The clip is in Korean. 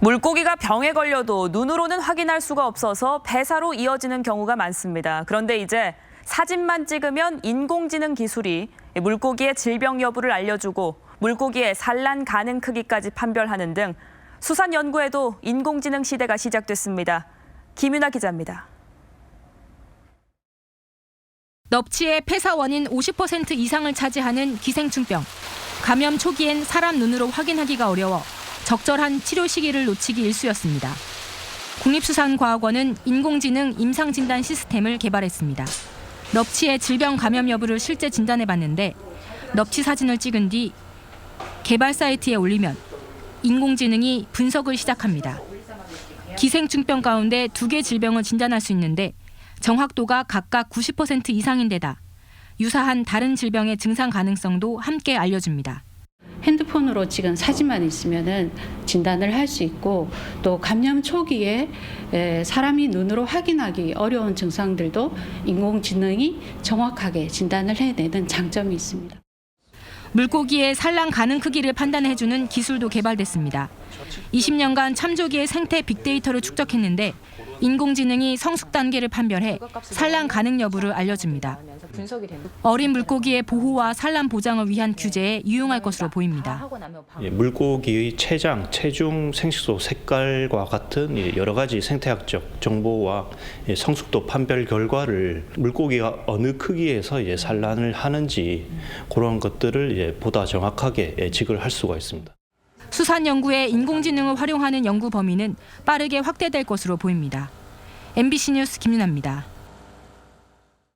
물고기가 병에 걸려도 눈으로는 확인할 수가 없어서 배사로 이어지는 경우가 많습니다. 그런데 이제 사진만 찍으면 인공지능 기술이 물고기의 질병 여부를 알려주고 물고기의 산란 가능 크기까지 판별하는 등 수산 연구에도 인공지능 시대가 시작됐습니다. 김윤아 기자입니다. 넙치의 폐사 원인 50% 이상을 차지하는 기생충병. 감염 초기엔 사람 눈으로 확인하기가 어려워 적절한 치료 시기를 놓치기 일쑤였습니다. 국립수산과학원은 인공지능 임상 진단 시스템을 개발했습니다. 넙치의 질병 감염 여부를 실제 진단해 봤는데 넙치 사진을 찍은 뒤 개발 사이트에 올리면 인공지능이 분석을 시작합니다. 기생충병 가운데 두 개 질병을 진단할 수 있는데 정확도가 각각 90% 이상인데다 유사한 다른 질병의 증상 가능성도 함께 알려줍니다. 핸드폰으로 찍은 사진만 있으면은 진단을 할 수 있고 또 감염 초기에 에, 사람이 눈으로 확인하기 어려운 증상들도 인공지능이 정확하게 진단을 해내는 장점이 있습니다. 물고기의 산란 가능 크기를 판단해주는 기술도 개발됐습니다. 20년간 참조기의 생태 빅데이터를 축적했는데 인공지능이 성숙 단계를 판별해 산란 가능 여부를 알려줍니다. 어린 물고기의 보호와 산란 보장을 위한 규제에 유용할 것으로 보입니다. 예, 물고기의 체장, 체중, 생식소, 색깔과 같은 예, 여러 가지 생태학적 정보와 예, 성숙도 판별 결과를 물고기가 어느 크기에서 예, 산란을 하는지 그런 것들을 예, 보다 정확하게 예측을 할 수가 있습니다. 수산 연구에 인공지능을 활용하는 연구 범위는 빠르게 확대될 것으로 보입니다. MBC 뉴스 김윤아입니다.